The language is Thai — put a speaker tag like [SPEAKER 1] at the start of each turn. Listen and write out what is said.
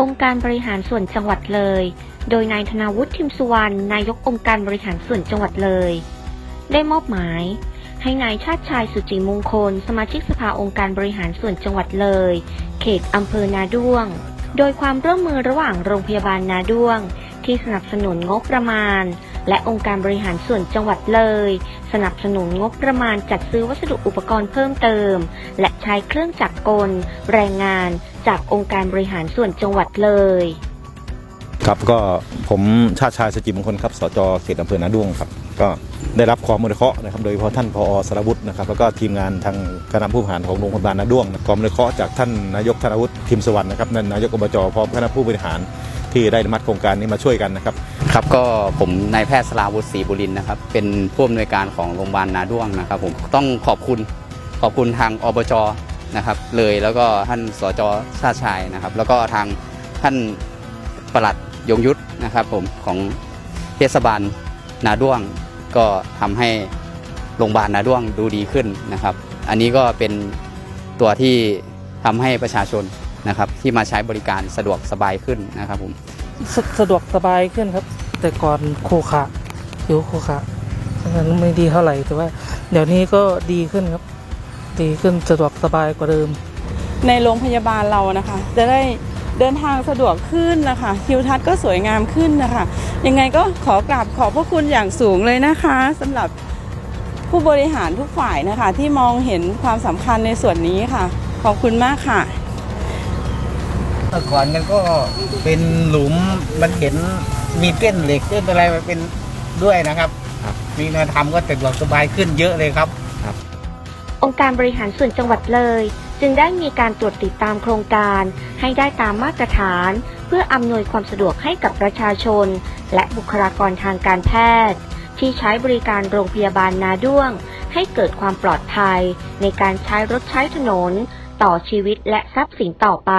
[SPEAKER 1] องค์การบริหารส่วนจังหวัดเลย โดยนายธนาวุฒิทิมสุวรรณนายกองค์การบริหารส่วนจังหวัดเลย ได้มอบหมาย ให้นายชาติชายสุจิมงคล สมาชิกสภาองค์การบริหารส่วนจังหวัดเลย เขตอำเภอนาด้วง โดยความร่วมมือระหว่างโรงพยาบาลนาด้วง ที่สนับสนุนงบประมาณ และองค์การบริหารส่วนจังหวัดเลย สนับสนุนงบประมาณจัดซื้อวัสดุอุปกรณ์เพิ่มเติม และใช้เครื่องจักรกล แรงงานจากองค์การบริหารส่วนจังหวัดเลย
[SPEAKER 2] ครับก็ผมชาติชายสจิมงคลครับสจเขตอำเภอนาด้วงครับ ก็ได้รับความอนุเคราะห์นะครับ โดยเฉพาะท่านพอสารวุฒินะครับ แล้วก็ทีมงานทางคณะผู้บริหารของโรงพยาบาลนาด้วงความอนุเคราะห์จากท่านนายกธนวุฒิทิมสวรรณนะครับนั่นนายกอบจพร้อมคณะผู้บริหาร ที่ได้มัดโครงการนี้มาช่วยกันนะครับ
[SPEAKER 3] ครับก็ผมนายแพทย์สลาวุฒิศรีบุรินนะครับเป็นผู้อำนวยการของโรงพยาบาลนาด้วงนะครับ ผมต้องขอบคุณขอบคุณทางอบจนะครับ เลยแล้วก็ท่านสจชาชายนะครับ แล้วก็ทางท่านปลัดยงยุทธนะครับผมของเทศบาลนาด้วงก็ทำให้โรงพยาบาลนาด้วงดูดีขึ้นนะครับ อันนี้ก็เป็นตัวที่ทำให้ประชาชน นะครับที่มาใช้บริการสะดวกสบายขึ้นนะครับผม
[SPEAKER 4] สสะดวกสบายขึ้นครับ แต่ก่อนโคขะผิวโคขะนั้นไม่ดีเท่าไหร่แต่ว่า เดี๋ยวนี้ก็ดีขึ้นครับ ดีขึ้นสะดวกสบายกว่าเดิม
[SPEAKER 5] ในโรงพยาบาลเรานะคะ จะได้เดินทางสะดวกขึ้นนะคะทิวทัศน์ก็สวยงามขึ้นนะคะ ยังไงก็ขอกราบขอบพระคุณอย่างสูงเลยนะคะสำหรับผู้บริหารทุกฝ่ายนะคะ ที่มองเห็นความสำคัญในส่วนนี้ค่ะ ขอบคุณมากค่ะ
[SPEAKER 6] เมื่อก่อนมันก็เป็นหลุมมันเห็นมีเส้นเหล็กเส้นอะไรมันเป็นด้วยนะครับ
[SPEAKER 2] ครับ
[SPEAKER 6] มีมาทำก็สะดวกสบายขึ้นเยอะเลยครับ
[SPEAKER 1] องค์การบริหารส่วนจังหวัดเลย จึงได้มีการตรวจติดตามโครงการให้ได้ตามมาตรฐาน เพื่ออำนวยความสะดวกให้กับประชาชน และบุคลากรทางการแพทย์ ที่ใช้บริการโรงพยาบาลนาด้วง ให้เกิดความปลอดภัย ในการใช้รถใช้ถนน ต่อชีวิตและทรัพย์สินต่อไป